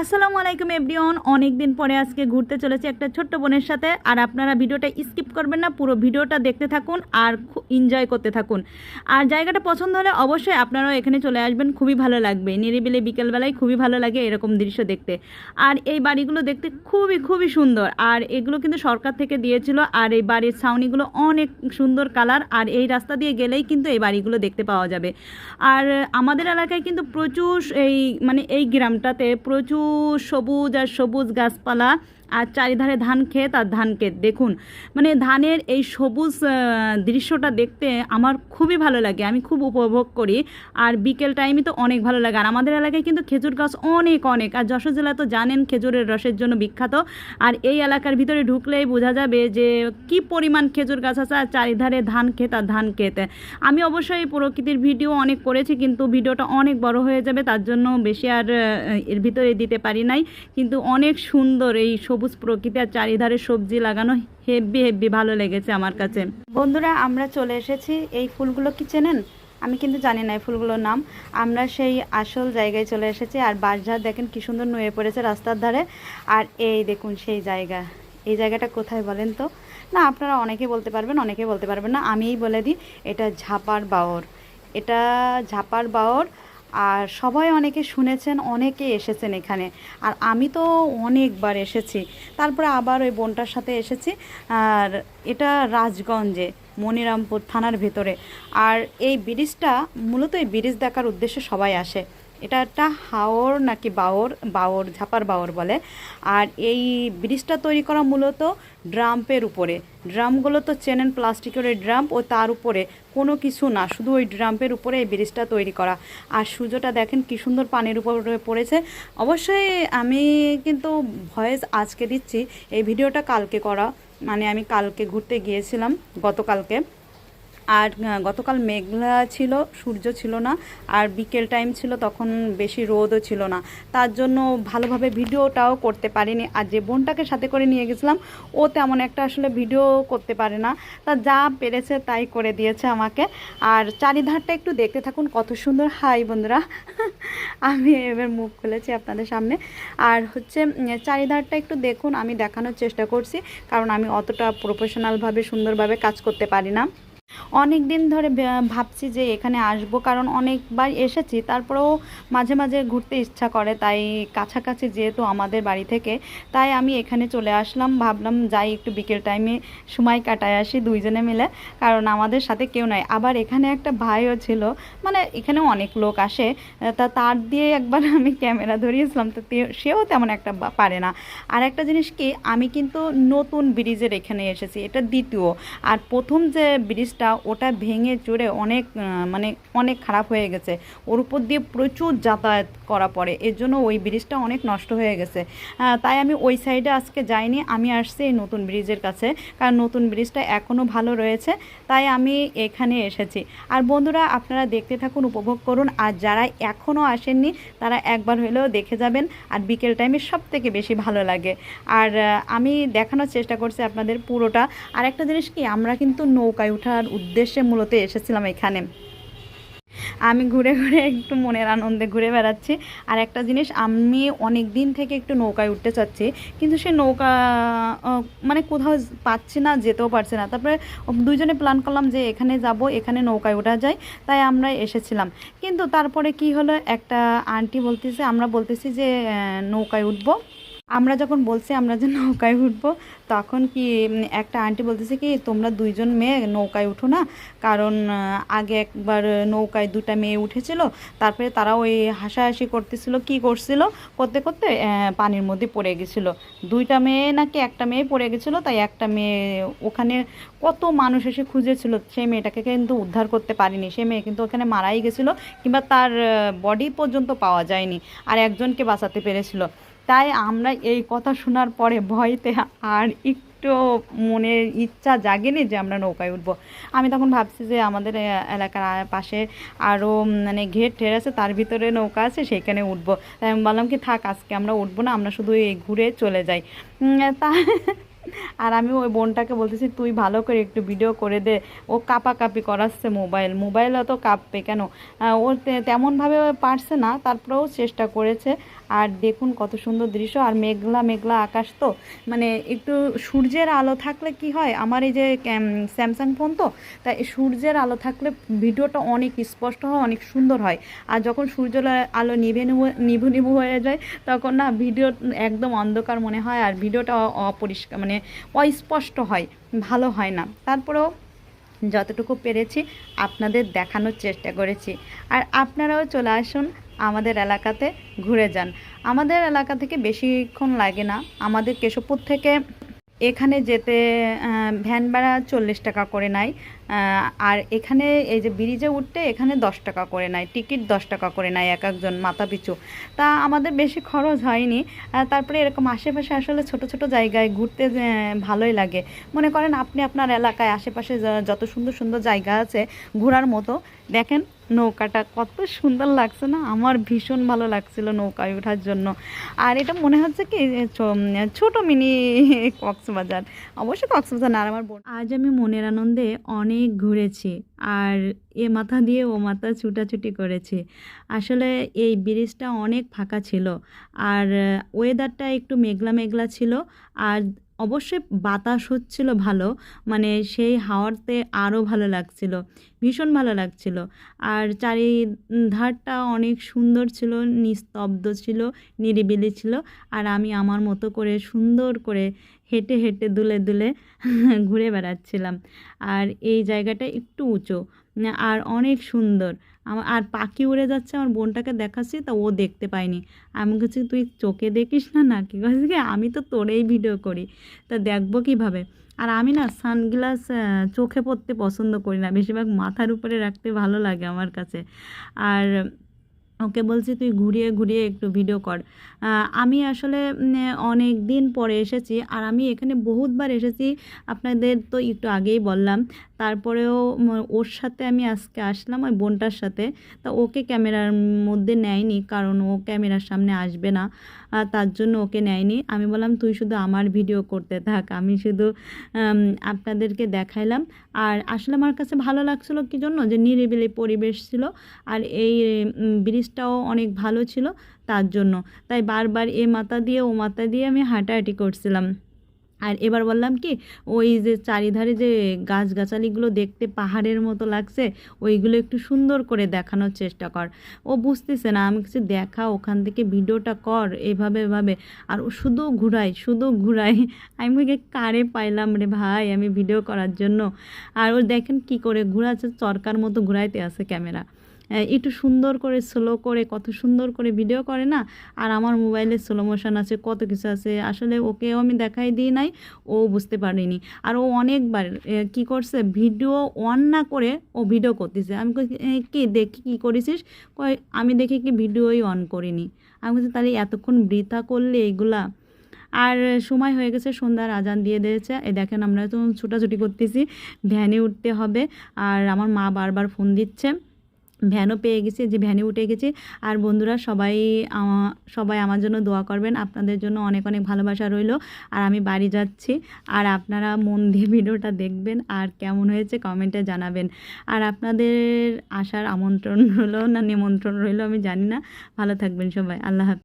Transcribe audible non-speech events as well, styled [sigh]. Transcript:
আসসালামু আলাইকুম এভরিওয়ান। অনেক দিন পরে আজকে ঘুরতে চলেছি একটা ছোট্ট বোনের সাথে। আর আপনারা ভিডিওটা স্কিপ করবেন না, পুরো ভিডিওটা দেখতে থাকুন আর এনজয় করতে থাকুন। আর জায়গাটা পছন্দ হলে অবশ্যই আপনারাও এখানে চলে আসবেন, খুবই ভালো লাগবে। নিরিবিলি বিকেলবেলায় খুবই ভালো লাগে এরকম দৃশ্য দেখতে। আর এই বাড়িগুলো দেখতে খুবই খুবই সুন্দর। আর এগুলো কিন্তু সরকার থেকে দিয়েছিল। আর এই বাড়ির ছাউনিগুলো অনেক সুন্দর কালার। আর এই রাস্তা দিয়ে গেলেই কিন্তু এই বাড়িগুলো দেখতে পাওয়া যাবে। আর আমাদের এলাকায় কিন্তু প্রচুর এই মানে এই গ্রামটাতে প্রচুর সবুজ আর সবুজ গাছপালা আর চারিধারে ধান ক্ষেত আর ধান ক্ষেত। দেখুন মানে ধানের এই সবুজ দৃশ্যটা দেখতে আমার খুবই ভালো লাগে। আমি খুব উপভোগ করি। আর বিকেল টাইমে তো অনেক ভালো লাগে। আর আমাদের এলাকায় কিন্তু খেজুর গাছ অনেক অনেক। আর যশোর জেলা তো জানেন খেজুরের রসের জন্য বিখ্যাত। আর এই এলাকার ভিতরে ঢুকলেই বোঝা যাবে যে কি পরিমাণ খেজুর গাছ আছে আর চারিধারে ধান ক্ষেত আর ধান ক্ষেত। আমি অবশ্যই প্রকৃতির ভিডিও অনেক করেছি, কিন্তু ভিডিওটা অনেক বড় হয়ে যাবে। তার জন্য বেশি আর এর ভিতরে দিতে পারি নাই। কিন্তু অনেক সুন্দর এই সবুজ প্রকৃতি আর চারিধারে সবজি লাগানো হেব্বি হেব্বি ভালো লেগেছে আমার কাছে। বন্ধুরা, আমরা চলে এসেছি এই ফুলগুলো কি চেনেন? আমি কিন্তু জানি না এই ফুলগুলোর নাম। আমরা সেই আসল জায়গায় চলে এসেছি আর বাঁশঝাড় দেখেন কি সুন্দর নুয়ে পড়েছে রাস্তার ধারে। আর এই দেখুন সেই জায়গা। এই জায়গাটা কোথায় বলেন তো? না, আপনারা অনেকেই বলতে পারবেন, অনেকেই বলতে পারবেন না। আমিই বলে দিই, এটা ঝাপার বাওর। এটা ঝাপার বাওর আর সবাই অনেকে শুনেছেন, অনেকে এসেছেন এখানে। আর আমি তো অনেকবার এসেছি। তারপরে আবার ওই বোনটার সাথে এসেছি। আর এটা রাজগঞ্জে, মনিরামপুর থানার ভেতরে। আর এই ব্রিজটা, মূলত এই ব্রিজ দেখার উদ্দেশ্যে সবাই আসে। এটা একটা হাওর নাকি বাওর বাওর, ঝাপার বাওর বলে। আর এই ব্রিজটা তৈরি করা মূলত ড্রাম্পের উপরে। ড্রামগুলো তো চেনেন প্লাস্টিকের ওই ড্রাম ও তার উপরে। কোনো কিছু না, শুধু ওই ড্রাম্পের উপরে এই ব্রিজটা তৈরি করা। আর সূর্যটা দেখেন কি সুন্দর পানির উপরে পড়েছে। অবশ্যই আমি কিন্তু ভয়েস আজকে দিচ্ছি, এই ভিডিওটা কালকে করা। মানে আমি কালকে ঘুরতে গিয়েছিলাম গতকালকে। আর গতকাল মেঘলা ছিল, সূর্য ছিল না, আর বিকেল টাইম ছিল তখন বেশি রোদও ছিল না। তার জন্য ভালোভাবে ভিডিওটাও করতে পারিনি। আর যে বোনটাকে সাথে করে নিয়ে গেছিলাম, ও তেমন একটা আসলে ভিডিও করতে পারে না। তা যা পেরেছে তাই করে দিয়েছে আমাকে। আর চারিধারটা একটু দেখতে থাকুন, কত সুন্দর। হাই বন্ধুরা, [laughs] আমি এবার মুখ খুলেছি আপনাদের সামনে। আর হচ্ছে চারিধারটা একটু দেখুন, আমি দেখানোর চেষ্টা করছি, কারণ আমি অতটা প্রফেশনালভাবে সুন্দরভাবে কাজ করতে পারি না। অনেক দিন ধরে ভাবছি যে এখানে আসব, কারণ অনেকবার এসেছি, তারপরেও মাঝে মাঝে ঘুরতে ইচ্ছা করে, তাই কাছাকাছি যেহেতু আমাদের বাড়ি থেকে, তাই আমি এখানে চলে আসলাম, ভাবলাম যাই একটু বিকেল টাইমে সময় কাটায় আসি দুইজনে মিলে, কারণ আমাদের সাথে কেউ নাই। আবার এখানে একটা ভাইও ছিল মানে এখানে অনেক লোক আসে তা তার দিয়ে একবার আমি ক্যামেরা ধরিয়েছিলাম, তো সেও তেমন একটা পারে না। আর একটা জিনিস কি, আমি কিন্তু নতুন ব্রিজের এখানে এসেছি, এটা দ্বিতীয়। আর প্রথম যে ব্রিজটা ওটা ভেঙে চড়ে অনেক মানে অনেক খারাপ হয়ে গেছে। ওর উপর দিয়ে প্রচুর যাতায়াত করা পড়ে। এর জন্য ওই ব্রিজটা অনেক নষ্ট হয়ে গেছে। তাই আমি ওই সাইডে আজকে যাইনি। আমি আসছি এই নতুন ব্রিজের কাছে, কারণ নতুন ব্রিজটা এখনও ভালো রয়েছে, তাই আমি এখানে এসেছি। আর বন্ধুরা, আপনারা দেখতে থাকুন, উপভোগ করুন। আর যারা এখনও আসেননি, তারা একবার হলেও দেখে যাবেন। আর বিকেল টাইমে সব থেকে বেশি ভালো লাগে। আর আমি দেখানোর চেষ্টা করছি আপনাদের পুরোটা। আর একটা জিনিস কি, আমরা কিন্তু নৌকায় ওঠার উদ্দেশ্যে মূলত এসেছিলাম এখানে। আমি ঘুরে ঘুরে একটু মনের আনন্দে ঘুরে বেড়াচ্ছি। আর একটা জিনিস, আমি অনেক দিন থেকে একটু নৌকায় উঠতে চাচ্ছি, কিন্তু সে নৌকা মানে কোথাও পাচ্ছি না, যেতেও পারছি না। তারপরে দুজনে প্ল্যান করলাম যে এখানে যাব, এখানে নৌকায় ওঠা যায়, তাই আমরা এসেছিলাম। কিন্তু তারপরে কি হলো? একটা আন্টি বলতেছে, আমরা বলতেছি যে নৌকায় উঠবো। আমরা যখন বলছি আমরা যে নৌকায় উঠবো, তখন কি একটা আন্টি বলতেছে কি, তোমরা দুইজন মেয়ে নৌকায় উঠো না। কারণ আগে একবার নৌকায় দুটা মেয়ে উঠেছিল, তারপরে তারা ওই হাসাহাসি করতেছিল, কি করছিল? করতে করতে পানির মধ্যে পড়ে গেছিল। দুইটা মেয়ে নাকি একটা মেয়ে পড়ে গেছিল, তাই একটা মেয়ে ওখানে কত মানুষ এসে খুঁজেছিল, সেই মেয়েটাকে কিন্তু উদ্ধার করতে পারিনি। সেই মেয়ে কিন্তু ওখানে মারাই গেছিল, কিংবা তার বডি পর্যন্ত পাওয়া যায়নি, আর একজনকে বাঁচাতে পেরেছিল। তাই আমরা এই কথা শোনার পরে ভয়তে আর একটু মনের ইচ্ছা জাগেনি যে আমরা নৌকায় উঠবো। আমি তখন ভাবছি যে আমাদের এলাকার পাশে আরও মানে ঘের ঠের আছে, তার ভিতরে নৌকা আছে, সেইখানে উঠবো। তাই আমি বললাম কি, থাক, আজকে আমরা উঠবো না, আমরা শুধু এই ঘুরে চলে যাই। তা আর আমি ওই বোনটাকে বলতেছি, তুই ভালো করে একটু ভিডিও করে দে। ও কাপাকাপি করাচ্ছে মোবাইল। মোবাইল অত কাঁপবে কেন? ও তেমনভাবে পারছে না, তারপরেও চেষ্টা করেছে। আর দেখুন কত সুন্দর দৃশ্য। আর মেঘলা মেঘলা আকাশ তো। মানে একটু সূর্যের আলো থাকলে কি হয়? আমার এই যে স্যামসাং ফোন তো, তাই সূর্যের আলো থাকলে ভিডিওটা অনেক স্পষ্ট হয়, অনেক সুন্দর হয়। আর যখন সূর্যের আলো নিভু নিভু নিভু হয়ে যায়, তখন না ভিডিও একদম অন্ধকার মনে হয়। আর ভিডিওটা অপরিষ্কার মানে অস্পষ্ট হয়, ভালো হয় না। তারপরেও যতটুকু পেরেছি আপনাদের দেখানোর চেষ্টা করেছি। আর আপনারাও চলে আসুন আমাদের এলাকাতে ঘুরে যান। আমাদের এলাকা থেকে বেশিক্ষণ লাগে না। আমাদের কেশবপুর থেকে এখানে যেতে ভ্যান ভাড়া চল্লিশ টাকা করে নেয়। আর এখানে এই যে ব্রিজে উঠতে এখানে দশ টাকা করে নেয়, টিকিট দশ টাকা করে নেয় এক একজন মাথা পিছু তা আমাদের বেশি খরচ হয়নি। তারপরে এরকম আশেপাশে আসলে ছোট ছোট জায়গায় ঘুরতে ভালোই লাগে। মনে করেন আপনি আপনার এলাকায় আশেপাশে যত সুন্দর সুন্দর জায়গা আছে ঘোরার মতো, দেখেন নৌকাটা কত সুন্দর লাগছে না? আমার ভীষণ ভালো লাগছিল নৌকায় ওঠার জন্য। আর এটা মনে হচ্ছে কি ছোট মিনি কক্সবাজার। অবশ্যই কক্সবাজার না আমার বোন আজ আমি মনের আনন্দে অনেক ঘুরেছি, আর এ মাথা দিয়ে ও মাথা ছুটাছুটি করেছি। আসলে এই ব্রিজটা অনেক ফাঁকা ছিল, আর ওয়েদারটা একটু মেঘলা মেঘলা ছিল, আর অবশ্যই বাতাস হচ্ছিল ভালো মানে সেই হাওয়াতে আরও ভালো লাগছিল, ভীষণ ভালো লাগছিল। আর চারিধারটা অনেক সুন্দর ছিল, নিস্তব্ধ ছিল, নিরিবিলি ছিল, আর আমি আমার মতো করে সুন্দর করে হেঁটে হেঁটে দুলে দুলে [laughs] ঘুরে বেড়াচ্ছিলাম। আর এই জায়গাটা একটু উঁচু আর অনেক সুন্দর। আমার আর পাখি উড়ে যাচ্ছে, আমার বোনটাকে দেখাচ্ছি, তা ও দেখতে পায়নি। আমি বলছি, তুই চোখে দেখিস না নাকি কি? আমি তো তোরেই ভিডিও করি। তা দেখব কীভাবে? আর আমি না, সানগ্লাস চোখে পড়তে পছন্দ করি না। বেশিরভাগ মাথার উপরে রাখতে ভালো লাগে আমার কাছে। আর ওকে বলছি তুই ঘুরিয়ে ঘুরিয়ে একটু ভিডিও কর। আমি আসলে অনেক দিন পরে এসেছি আর আমি এখানে বহুতবার এসেছি। আপনাদের তো একটু আগেই বললাম। তারপরেও ওর সাথে আমি আজকে আসলাম ওই বোনটার সাথে। তা ওকে ক্যামেরার মধ্যে নেয়নি কারণ ও ক্যামেরার সামনে আসবে না। তার জন্য ওকে নেয়নি। আমি বললাম তুই শুধু আমার ভিডিও করতে থাক। আমি শুধু আপনাদেরকে দেখাইলাম। আর আসলে আমার কাছে ভালো লাগছিল কি জন্য? যে নিরিবিলি পরিবেশ ছিল। আর এই উম, ব্রিজটাও অনেক ভালো ছিল তার জন্য। তাই বারবার এ মাথা দিয়ে, ও মাথা দিয়ে আমি হাঁটাহাঁটি করছিলাম। আর এবার বললাম কি, ওই যে চারিধারে যে গাছগাছালিগুলো দেখতে পাহাড়ের মতো লাগছে, ওইগুলো একটু সুন্দর করে দেখানোর চেষ্টা কর। ও বুঝতেছে না আমি কিছু দেখা, ওখান থেকে ভিডিওটা কর, এভাবে এভাবে। আর ও শুধু ঘুরাই শুধু ঘুরাই আমি কারে পাইলাম রে ভাই আমি ভিডিও করার জন্য? আর ও দেখেন কি করে ঘুরাচ্ছে, চরকার মতো ঘুরাইতে আছে ক্যামেরা। একটু সুন্দর করে স্লো করে, কত সুন্দর করে ভিডিও করে না? আর আমার মোবাইলে স্লো মোশন আছে, কত কিছু আছে। আসলে ওকেও আমি দেখাই দিই নাই, ও বুঝতে পারিনি। আর ও অনেকবার কি করছে? ভিডিও অন না করে ও ভিডিও করতেছে। আমি কি দেখি, কি করেছিস? আমি দেখি কি ভিডিওই অন করিনি। আমি বলছি, তাহলে এতক্ষণ বৃথা করলে এইগুলা? আর সময় হয়ে গেছে, সন্ধ্যার আজান দিয়ে দিয়েছে। এ দেখেন, আমরা তো ছুটাছুটি করতেছি, ভ্যানে উঠতে হবে। আর আমার মা বারবার ফোন দিচ্ছে। ভ্যানও পেয়ে গেছে, যে ভ্যানে উঠে গেছে। আর বন্ধুরা, সবাই সবাই আমার জন্য দোয়া করবেন, আপনাদের জন্য অনেক অনেক ভালোবাসা রইল। আর আমি বাড়ি যাচ্ছি। আর আপনারা মন দিয়ে ভিডিওটা দেখবেন, আর কেমন হয়েছে কমেন্টে জানাবেন। আর আপনাদের আসার আমন্ত্রণ হলো না নিমন্ত্রণ রইল আমি জানি না। ভালো থাকবেন সবাই, আল্লাহ হাফিজ।